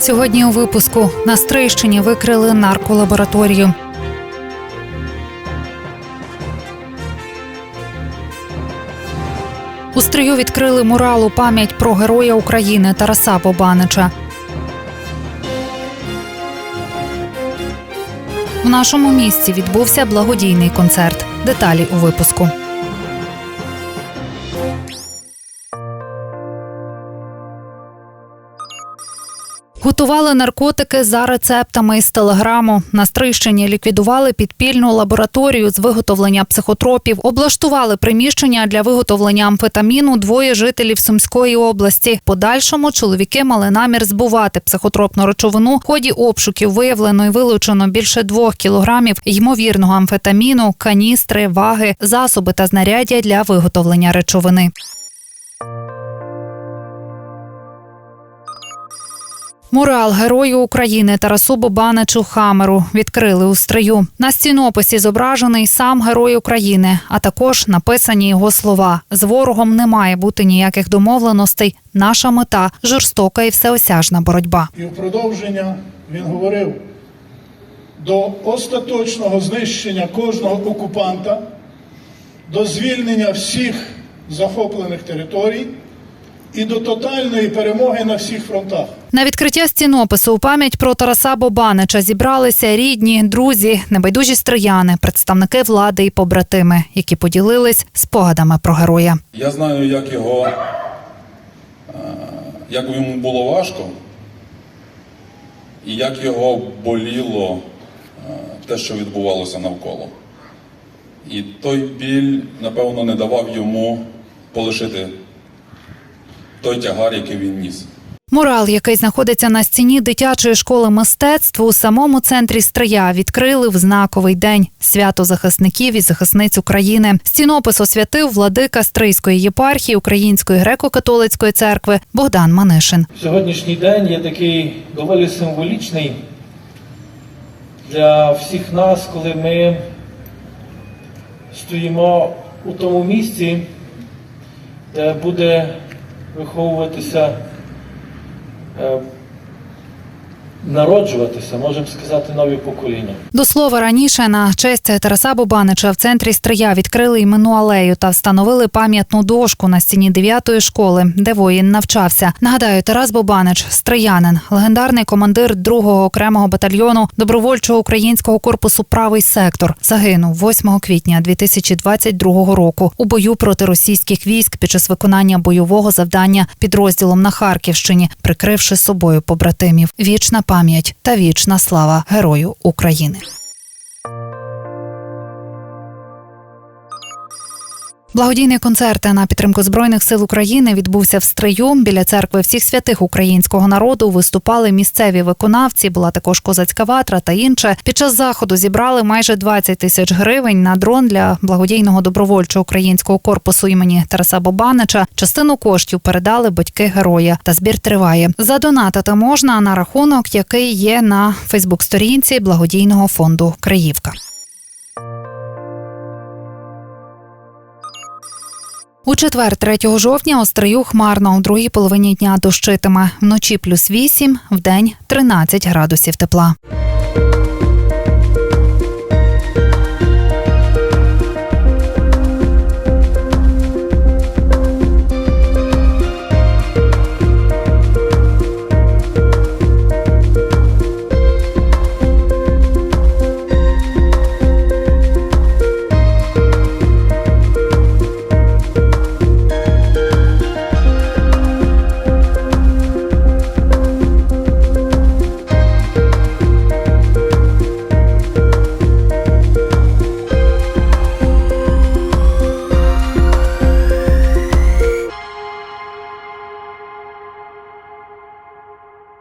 Сьогодні у випуску на Стрийщині викрили нарколабораторію. У Стрию відкрили мурал у пам'ять про героя України Тараса Бобанича. В нашому місті відбувся благодійний концерт. Деталі у випуску. Готували наркотики за рецептами із телеграму. На Стрийщині ліквідували підпільну лабораторію з виготовлення психотропів, облаштували приміщення для виготовлення амфетаміну двоє жителів Сумської області. Подальшому чоловіки мали намір збувати психотропну речовину. В ході обшуків виявлено і вилучено більше двох кілограмів ймовірного амфетаміну, каністри, ваги, засоби та знаряддя для виготовлення речовини. Мурал герою України Тарасу Бобаничу Хамеру відкрили у стрию. На стінописі зображений сам герой України, а також написані його слова: з ворогом не має бути ніяких домовленостей. Наша мета жорстока і всеосяжна боротьба. І в продовження він говорив до остаточного знищення кожного окупанта, до звільнення всіх захоплених територій і до тотальної перемоги на всіх фронтах. На відкриття стінопису у пам'ять про Тараса Бобанича зібралися рідні, друзі, небайдужі стрияни, представники влади і побратими, які поділились спогадами про героя. Я знаю, як його, е, як йому було важко, і як його боліло е, те, що відбувалося навколо. І той біль, напевно, не давав йому полишити той тягар, який він ніс. Мурал, який знаходиться на стіні дитячої школи мистецтв у самому центрі Стрия, відкрили в знаковий день свято захисників і захисниць України. Стінопис освятив владика Стрийської єпархії Української греко-католицької церкви Богдан Манишин. Сьогоднішній день є такий доволі символічний для всіх нас, коли ми стоїмо у тому місці, де буде виховуватися, е, народжуватися, можемо сказати, нові покоління. До слова, раніше на честь Тараса Бобанича в центрі Стрия відкрили іменну алею та встановили пам'ятну дошку на стіні 9-ї школи, де воїн навчався. Нагадаю, Тарас Бобанич стриянин, легендарний командир 2-го окремого батальйону добровольчого українського корпусу Правий сектор загинув 8 квітня 2022 року у бою проти російських військ під час виконання бойового завдання підрозділом на Харківщині, прикривши собою побратимів. Вічна пам'ять та вічна слава герою України. Благодійний концерт на підтримку збройних сил України відбувся в Стрию. Біля церкви всіх святих українського народу виступали місцеві виконавці. Була також козацька ватра та інше. Під час заходу зібрали майже 20 тисяч гривень на дрон для благодійного добровольчого українського корпусу імені Тараса Бобанича. Частину коштів передали батьки героя. Та збір триває. Задонатити можна на рахунок, який є на Фейсбук-сторінці благодійного фонду Криївка. У четвер, 3 жовтня, острию хмарно у другій половині дня дощитиме. Вночі плюс 8, вдень 13 градусів тепла.